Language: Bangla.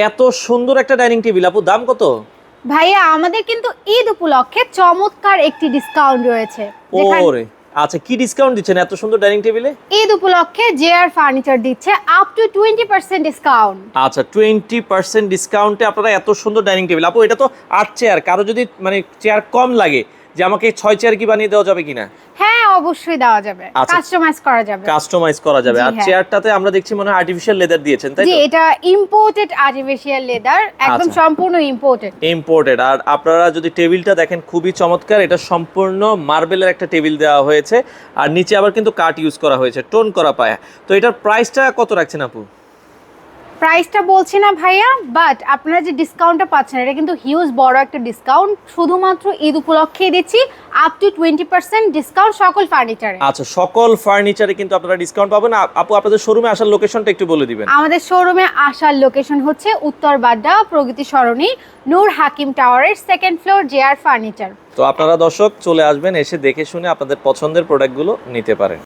এত সুন্দর একটা ডাইনিং টেবিল আপু। দাম কত? ভাইয়া আমাদের কিন্তু ঈদ উপলক্ষে চমৎকার একটি ডিসকাউন্ট রয়েছে। ওরে আচ্ছা কি ডিসকাউন্ট দিচ্ছেন এত সুন্দর ডাইনিং টেবিলে? ঈদ উপলক্ষে জেআর ফার্নিচার দিচ্ছে up to twenty percent discount আচ্ছা টোয়েন্টি পার্সেন্ট ডিসকাউন্টে আপনারা এত সুন্দর ডাইনিং টেবিল। আপু এটা তো আট চেয়ার কারও যদি মানে চেয়ার কম লাগে যে আমাকে ছয় চেয়ার কি বানিয়ে দেওয়া যাবে কিনা? হ্যাঁ অবশ্যই দেওয়া যাবে। আচ্ছা। কাস্টমাইজ করা যাবে। কাস্টমাইজ করা যাবে। আর হ্যাঁ। চেয়ারটাতে আমরা দেখছি মনে হয় আর্টিফিশিয়াল লেদার দিয়েছেন তাই জি এটা ইম্পোর্টেড আর্টিফিশিয়াল লেদার একদম আচ্ছা। সম্পূর্ণ ইম্পোর্টেড ইম্পোর্টেড আর আপনারা যদি টেবিলটা দেখেন খুবই চমৎকার। এটা সম্পূর্ণ মার্বেলের একটা টেবিল দেওয়া হয়েছে। আর নিচে আবার কিন্তু কাঠ ইউজ করা হয়েছে টোন করা পায়া। তো এটার প্রাইসটা কত রাখছেন আপু? প্রাইসটা বলছি না ভাইয়া বাট আপনারা যে ডিসকাউন্টটা পাচ্ছেন এটা কিন্তু হিউজ বড় একটা ডিসকাউন্ট শুধুমাত্র ঈদ উপলক্ষে দিচ্ছি up to twenty percent discount সকল ফার্নিচারে আচ্ছা সকল ফার্নিচারে কিন্তু আপনারা ডিসকাউন্ট পাবেন। আপু আপনাদের শোরুমে আসার লোকেশনটা একটু বলে দিবেন। আমাদের শোরুমে আসার লোকেশন হচ্ছে উত্তর বাড্ডা প্রগতি সরণি নূর হাকিম টাওয়ারের সেকেন্ড ফ্লোর জেআর ফার্নিচার তো আপনারা দর্শক চলে আসবেন এসে দেখে শুনে আপনাদের পছন্দের প্রোডাক্টগুলো নিতে পারেন।